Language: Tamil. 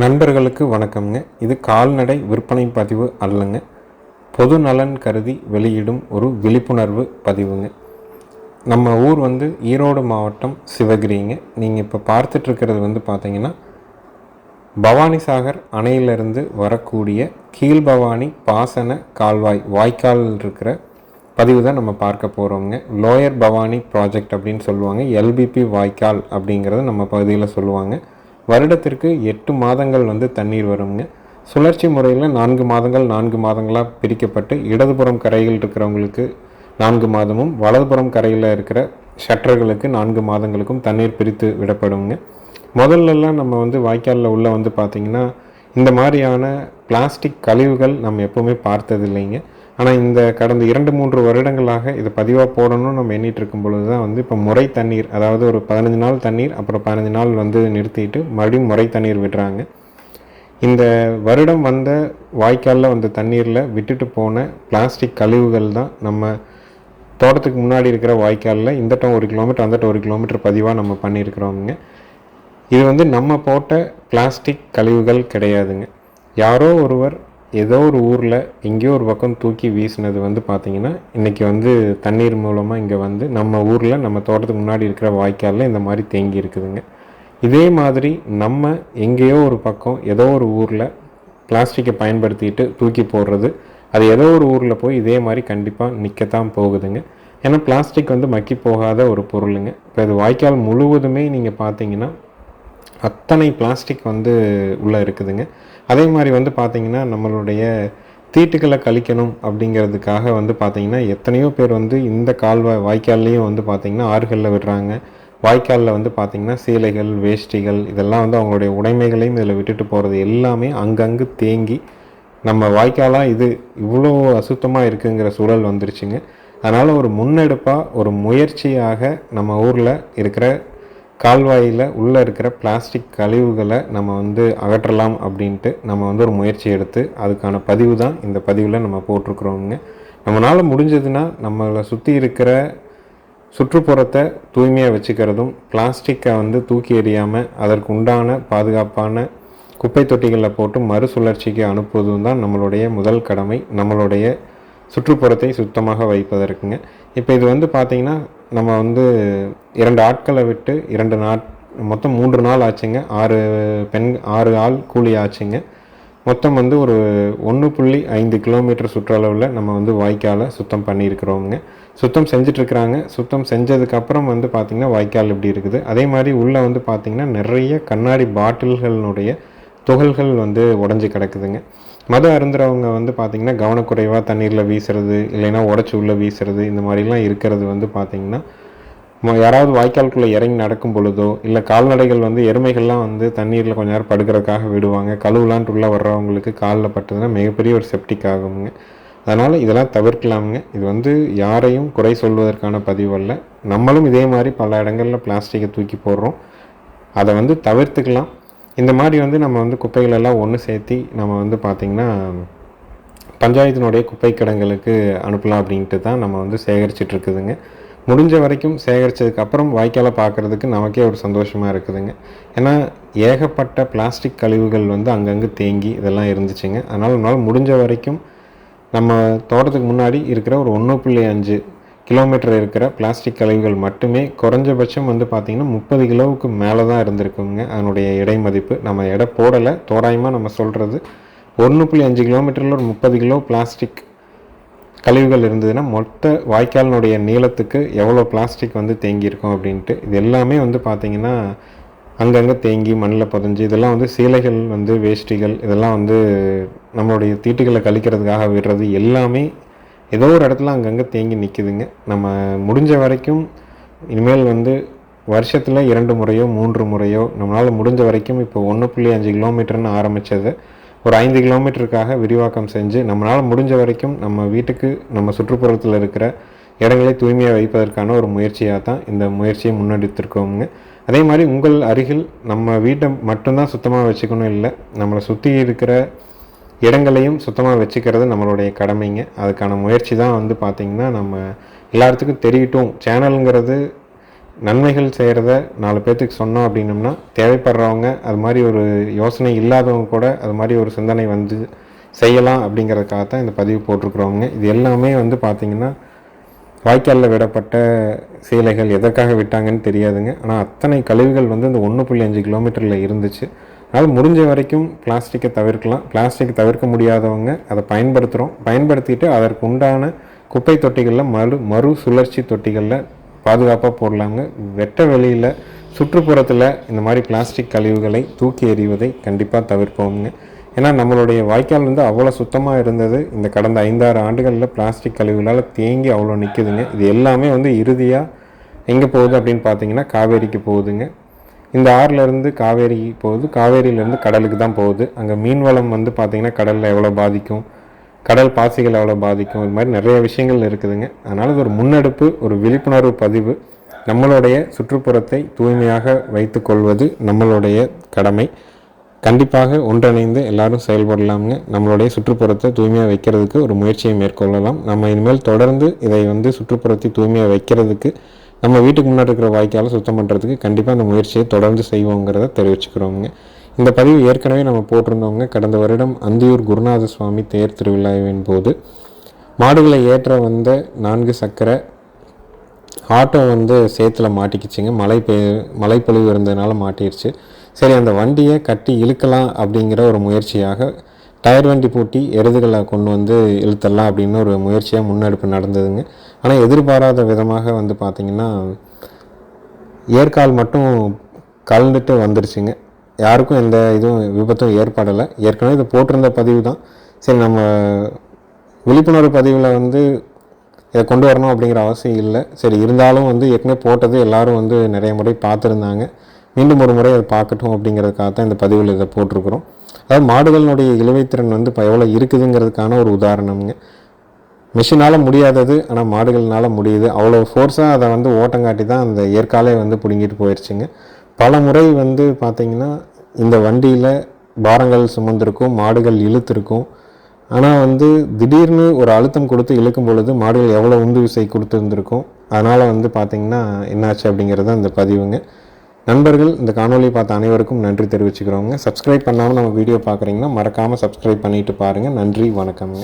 நண்பர்களுக்கு வணக்கம்ங்க. இது கால்நடை விற்பனை பதிவு அல்லங்க. பொது நலன் கருதி வெளியிடும் ஒரு விழிப்புணர்வு பதிவுங்க. நம்ம ஊர் வந்து ஈரோடு மாவட்டம் சிவகிரிங்க. நீங்கள் இப்போ பார்த்துட்ருக்கிறது வந்து பார்த்தீங்கன்னா பவானிசாகர் அணையிலிருந்து வரக்கூடிய கீழ்பவானி பாசன கால்வாய் வாய்க்கால் இருக்கிற பதிவு தான் நம்ம பார்க்க போகிறோங்க லோயர் பவானி ப்ராஜெக்ட் அப்படின்னு சொல்லுவாங்க. எல்பிபி வாய்க்கால் அப்படிங்கிறத நம்ம பகுதியில் சொல்லுவாங்க. வருடத்திற்கு எட்டு மாதங்கள் வந்து தண்ணீர் வருங்க சுழற்சி முறையில் நான்கு மாதங்கள் நான்கு மாதங்களாக பிரிக்கப்பட்டு இடதுபுறம் கரையில் இருக்கிறவங்களுக்கு நான்கு மாதமும் வலதுபுறம் கரையில் இருக்கிற ஷட்டர்களுக்கு நான்கு மாதங்களுக்கும் தண்ணீர் பிரித்து விடப்படுங்க. முதல்லலாம் நம்ம வந்து வாய்க்காலில் உள்ள வந்து பார்த்திங்கன்னா இந்த மாதிரியான பிளாஸ்டிக் கழிவுகள் நம்ம எப்போவுமே பார்த்ததில்லைங்க. ஆனால் இந்த கடந்த இரண்டு மூன்று வருடங்களாக இது பதிவாக போடணும்னு நம்ம எண்ணிட்டு இருக்கும் பொழுது தான் வந்து இப்போ முறை தண்ணீர் அதாவது ஒரு பதினஞ்சு நாள் தண்ணீர் அப்புறம் பதினஞ்சு நாள் வந்து நிறுத்திட்டு மறுபடியும் முறை தண்ணீர் விடுறாங்க. இந்த வருடம் வந்த வாய்க்காலில் வந்த தண்ணீரில் விட்டுட்டு போன பிளாஸ்டிக் கழிவுகள் தான் நம்ம தோட்டத்துக்கு முன்னாடி இருக்கிற வாய்க்காலில் இந்த டம் ஒரு கிலோமீட்டர் அந்த ஒரு கிலோமீட்டர் பதிவாக நம்ம பண்ணியிருக்கிறோமுங்க. இது வந்து நம்ம போட்ட பிளாஸ்டிக் கழிவுகள் கிடையாதுங்க. யாரோ ஒருவர் ஏதோ ஒரு ஊரில் எங்கேயோ ஒரு பக்கம் தூக்கி வீசினது வந்து பார்த்திங்கன்னா இன்றைக்கி வந்து தண்ணீர் மூலமாக இங்கே வந்து நம்ம ஊரில் நம்ம தோட்டத்துக்கு முன்னாடி இருக்கிற வாய்க்காலில் இந்த மாதிரி தேங்கி இருக்குதுங்க. இதே மாதிரி நம்ம எங்கேயோ ஒரு பக்கம் ஏதோ ஒரு ஊரில் பிளாஸ்டிக்கை பயன்படுத்திட்டு தூக்கி போடுறது அது ஏதோ ஒரு ஊரில் போய் இதே மாதிரி கண்டிப்பாக நிற்கத்தான் போகுதுங்க. ஏன்னா பிளாஸ்டிக் வந்து மக்கி போகாத ஒரு பொருளுங்க. இப்போ இது வாய்க்கால் முழுவதுமே நீங்கள் பார்த்தீங்கன்னா அத்தனை பிளாஸ்டிக் வந்து உள்ளே இருக்குதுங்க. அதே மாதிரி வந்து பார்த்திங்கன்னா நம்மளுடைய தீட்டுக்களை கழிக்கணும் அப்படிங்கிறதுக்காக வந்து பார்த்திங்கன்னா எத்தனையோ பேர் வந்து இந்த கால்வாய் வாய்க்கால்லையும் வந்து பார்த்திங்கன்னா ஆறுகளில் விடுறாங்க. வாய்க்காலில் வந்து பார்த்திங்கன்னா சீலைகள் வேஷ்டிகள் இதெல்லாம் வந்து அவங்களுடைய உடைமைகளையும் இதில் விட்டுட்டு போகிறது எல்லாமே அங்கங்கு தேங்கி நம்ம வாய்க்காலாக இது இவ்வளோ அசுத்தமாக இருக்குங்கிற சூழல் வந்துருச்சுங்க. அதனால் ஒரு முன்னெடுப்பாக ஒரு முயற்சியாக நம்ம ஊரில் இருக்கிற கால்வாயில் உள்ளே இருக்கிற பிளாஸ்டிக் கழிவுகளை நம்ம வந்து அகற்றலாம் அப்படின்ட்டு நம்ம வந்து ஒரு முயற்சி எடுத்து அதுக்கான பதிவு தான் இந்த பதிவில் நம்ம போட்டிருக்கிறோங்க நம்மளால் முடிஞ்சதுன்னா நம்மளை சுற்றி இருக்கிற சுற்றுப்புறத்தை தூய்மையாக வச்சுக்கிறதும் பிளாஸ்டிக்கை வந்து தூக்கி எறியாமல் அதற்கு உண்டான பாதுகாப்பான குப்பை தொட்டிகளில் போட்டு மறுசுழற்சிக்கு அனுப்புவதும் தான் நம்மளுடைய முதல் கடமை நம்மளுடைய சுற்றுப்புறத்தை சுத்தமாக வைப்பதற்குங்க. இப்போ இது வந்து பார்த்திங்கன்னா நம்ம வந்து இரண்டு ஆட்களை விட்டு இரண்டு நாட் மொத்தம் மூன்று நாள் ஆச்சுங்க. ஆறு பெண் ஆறு ஆள் கூலி ஆச்சுங்க. மொத்தம் வந்து ஒரு ஒன்று புள்ளி ஐந்து கிலோமீட்டர் சுற்றளவில் நம்ம வந்து வாய்க்காலை சுத்தம் பண்ணியிருக்கிறோங்க சுத்தம் செஞ்சிட்ருக்குறாங்க. சுத்தம் செஞ்சதுக்கப்புறம் வந்து பார்த்திங்கன்னா வாய்க்கால் இப்படி இருக்குது. அதே மாதிரி உள்ளே வந்து பார்த்திங்கன்னா நிறைய கண்ணாடி பாட்டில்களினுடைய துகள்கள் வந்து உடஞ்சி கிடக்குதுங்க. மது அருந்துறவங்க வந்து பார்த்திங்கன்னா கவனக்குறைவாக தண்ணீரில் வீசுறது இல்லைன்னா உடச்சி உள்ளே வீசுறது இந்த மாதிரிலாம் இருக்கிறது வந்து பார்த்திங்கன்னா யாராவது வாய்க்காலுக்குள்ளே இறங்கி நடக்கும் பொழுதோ இல்லை கால்நடைகள் வந்து எருமைகள்லாம் வந்து தண்ணீரில் கொஞ்ச நேரம் படுக்கிறதுக்காக விடுவாங்க. கழுவுலான்ட்டு உள்ளே வர்றவங்களுக்கு காலில் பட்டதுன்னா மிகப்பெரிய ஒரு செப்டிக் ஆகுங்க. அதனால் இதெல்லாம் தவிர்க்கலாமுங்க. இது வந்து யாரையும் குறை சொல்வதற்கான பதிவு அல்ல. நம்மளும் இதே மாதிரி பல இடங்களில் பிளாஸ்டிக்கை தூக்கி போடுறோம். அதை வந்து தவிர்த்துக்கலாம். இந்த மாதிரி வந்து நம்ம வந்து குப்பைகளெல்லாம் ஒன்று சேர்த்தி நம்ம வந்து பார்த்திங்கன்னா பஞ்சாயத்தினுடைய குப்பை கிடங்களுக்கு அனுப்பலாம் அப்படின்ட்டு தான் நம்ம வந்து சேகரிச்சிட்டு இருக்குதுங்க. முடிஞ்ச வரைக்கும் சேகரித்ததுக்கு அப்புறம் வாய்க்காலை பார்க்குறதுக்கு நமக்கே ஒரு சந்தோஷமாக இருக்குதுங்க. ஏன்னா ஏகப்பட்ட பிளாஸ்டிக் கழிவுகள் வந்து அங்கங்கே தேங்கி இதெல்லாம் இருந்துச்சுங்க. அதனால் நம்மளால் முடிஞ்ச வரைக்கும் நம்ம தோட்டத்துக்கு முன்னாடி இருக்கிற ஒரு ஒன்று புள்ளி அஞ்சு கிலோமீட்டர் இருக்கிற பிளாஸ்டிக் கழிவுகள் மட்டுமே குறைஞ்சபட்சம் வந்து பார்த்திங்கன்னா முப்பது கிலோவுக்கு மேலே தான் இருந்திருக்குங்க. அதனுடைய இடை மதிப்பு நம்ம எடை போடலை. தோராயமாக நம்ம சொல்கிறது ஒன்று புள்ளி அஞ்சு கிலோமீட்டரில் ஒரு முப்பது கிலோ பிளாஸ்டிக் கழிவுகள் இருந்ததுன்னா மொத்த வாய்க்காலினுடைய நீளத்துக்கு எவ்வளோ பிளாஸ்டிக் வந்து தேங்கியிருக்கும் அப்படின்ட்டு. இது எல்லாமே வந்து பார்த்திங்கன்னா அங்கங்கே தேங்கி மண்ணில் புதஞ்சு இதெல்லாம் வந்து சீலைகள் வந்து வேஷ்டிகள் இதெல்லாம் வந்து நம்மளுடைய தீட்டுகளை கழிக்கிறதுக்காக விடுறது எல்லாமே ஏதோ ஒரு இடத்துல அங்கங்கே தேங்கி நிற்குதுங்க நம்ம முடிஞ்ச வரைக்கும் இனிமேல் வந்து வருஷத்தில் இரண்டு முறையோ மூன்று முறையோ நம்மளால் முடிஞ்ச வரைக்கும் இப்போ ஒன்று புள்ளி அஞ்சு கிலோமீட்டர்னு ஆரம்பித்தது ஒரு ஐந்து கிலோமீட்டருக்காக விரிவாக்கம் செஞ்சு நம்மளால் முடிஞ்ச வரைக்கும் நம்ம வீட்டுக்கு நம்ம சுற்றுப்புறத்தில் இருக்கிற இடங்களை தூய்மையாக வைப்பதற்கான ஒரு முயற்சியாக தான் இந்த முயற்சியை முன்னெடுத்திருக்கோங்க அதே மாதிரி உங்கள் அருகில் நம்ம வீட்டை மட்டும்தான் சுத்தமாக வச்சுக்கணும் இல்லை நம்மளை சுற்றி இருக்கிற இடங்களையும் சுத்தமாக வச்சுக்கிறது நம்மளுடைய கடமைங்க. அதுக்கான முயற்சி தான் வந்து பார்த்திங்கன்னா நம்ம எல்லாத்துக்கும் தெரியட்டும் சேனலுங்கிறது நன்மைகள் செய்கிறத நாலு பேர்த்துக்கு சொன்னோம் அப்படின்னம்னா தேவைப்படுறவங்க அது மாதிரி ஒரு யோசனை இல்லாதவங்க கூட அது மாதிரி ஒரு சிந்தனை வந்து செய்யலாம் அப்படிங்கிறதுக்காக தான் இந்த பதிவு போட்டிருக்கிறவங்க. இது எல்லாமே வந்து பார்த்திங்கன்னா வாய்க்காலில் விடப்பட்ட சீலைகள் எதற்காக விட்டாங்கன்னு தெரியாதுங்க. ஆனால் அத்தனை கழிவுகள் வந்து இந்த ஒன்று புள்ளி அஞ்சு கிலோமீட்டரில் இருந்துச்சு. அது முடிஞ்ச வரைக்கும் பிளாஸ்டிக்கை தவிர்க்கலாம். பிளாஸ்டிக் தவிர்க்க முடியாதவங்க அதை பயன்படுத்துகிறோம் பயன்படுத்திட்டு அதற்கு உண்டான குப்பை தொட்டிகளில் மறு மறு சுழற்சி தொட்டிகளில் பாதுகாப்பாக போடலாங்க. வெட்ட வெளியில் சுற்றுப்புறத்தில் இந்த மாதிரி பிளாஸ்டிக் கழிவுகளை தூக்கி எறிவதை கண்டிப்பாக தவிர்ப்போங்க ஏன்னா நம்மளுடைய வாய்க்கால் வந்து அவ்வளோ சுத்தமாக இருந்தது. இந்த கடந்த ஐந்தாறு ஆண்டுகளில் பிளாஸ்டிக் கழிவுகளால் தேங்கி அவ்வளோ நிற்குதுங்க இது எல்லாமே வந்து இறுதியாக எங்கே போகுது அப்படின்னு பார்த்தீங்கன்னா காவேரிக்கு போகுதுங்க. இந்த ஆறுலேருந்து காவேரி போகுது. காவேரியிலேருந்து கடலுக்கு தான் போகுது. அங்கே மீன் வளம் வந்து பார்த்திங்கன்னா கடலில் எவ்வளோ பாதிக்கும்? கடல் பாசிகள் எவ்வளோ பாதிக்கும்? இது மாதிரி நிறைய விஷயங்கள் இருக்குதுங்க. அதனால் இது ஒரு முன்னெடுப்பு ஒரு விழிப்புணர்வு பதிவு. நம்மளுடைய சுற்றுப்புறத்தை தூய்மையாக வைத்து கொள்வது நம்மளுடைய கடமை. கண்டிப்பாக ஒன்றிணைந்து எல்லாரும் செயல்படலாம்ங்க. நம்மளுடைய சுற்றுப்புறத்தை தூய்மையாக வைக்கிறதுக்கு ஒரு முயற்சியை மேற்கொள்ளலாம். நம்ம இனிமேல் தொடர்ந்து இதை வந்து சுற்றுப்புறத்தை தூய்மையாக வைக்கிறதுக்கு நம்ம வீட்டுக்கு முன்னாடி இருக்கிற வாய்க்காலை சுத்தம் பண்ணுறதுக்கு கண்டிப்பாக அந்த முயற்சியை தொடர்ந்து செய்வோங்கிறத தெரிவிச்சுக்கிறோங்க இந்த பதிவு ஏற்கனவே நம்ம போட்டிருந்தவங்க கடந்த வருடம் அந்தியூர் குருநாத சுவாமி தேர் திருவிழாவின் போது மாடுகளை ஏற்ற வந்த நான்கு சக்கர ஆட்டோ வந்து சேத்துல மாட்டிக்கிச்சிங்க. மழை பெய் மழைப்பொழிவு இருந்ததுனால மாட்டிடுச்சு சரி அந்த வண்டியை கட்டி இழுக்கலாம் அப்படிங்கிற ஒரு முயற்சியாக டயர் வண்டி பூட்டி எருதுகளை கொண்டு வந்து இழுத்தரலாம் அப்படின்னு ஒரு முயற்சியாக முன்னெடுப்பு நடந்ததுங்க. ஆனால் எதிர்பாராத விதமாக வந்து பார்த்திங்கன்னா ஏற்கால் மட்டும் கலந்துட்டு வந்துருச்சுங்க. யாருக்கும் எந்த இதுவும் விபத்தும் ஏற்படலை. ஏற்கனவே இது போட்டிருந்த பதிவு தான். சரி நம்ம விழிப்புணர்வு பதிவில் வந்து இதை கொண்டு வரணும் அப்படிங்கிற அவசியம் இல்லை. சரி இருந்தாலும் வந்து ஏற்கனவே போட்டது எல்லோரும் வந்து நிறைய முறை பார்த்துருந்தாங்க. மீண்டும் ஒரு முறை அதை பார்க்கட்டும் அப்படிங்கிறதுக்காக தான் இந்த பதிவில் இதை போட்டிருக்கிறோம். அதாவது மாடுகளினுடைய இழுவைத்திறன் வந்து இப்போ எவ்வளோ இருக்குதுங்கிறதுக்கான ஒரு உதாரணம்ங்க. மிஷினால் முடியாதது ஆனால் மாடுகள்னால் முடியுது. அவ்வளோ ஃபோர்ஸாக அதை வந்து ஓட்டங்காட்டி தான் அந்த ஏற்காலே வந்து பிடுங்கிட்டு போயிடுச்சுங்க பல முறை வந்து பார்த்திங்கன்னா இந்த வண்டியில் பாரங்கள் சுமந்திருக்கும் மாடுகள் இழுத்துருக்கும். ஆனால் வந்து திடீர்னு ஒரு அழுத்தம் கொடுத்து இழுக்கும் பொழுது மாடுகள் எவ்வளோ உந்து விசை கொடுத்துருந்துருக்கும். அதனால் வந்து பார்த்திங்கன்னா என்னாச்சு அப்படிங்கிறது அந்த பதிவுங்க. நண்பர்கள் இந்த காணொலியை பார்த்த அனைவருக்கும் நன்றி தெரிவிச்சுக்கிறோங்க. சப்ஸ்கிரைப் பண்ணாமல் நம்ம வீடியோ பார்க்குறீங்கன்னா மறக்காமல் சப்ஸ்கிரைப் பண்ணிட்டு பாருங்கள் நன்றி வணக்கம்ங்க.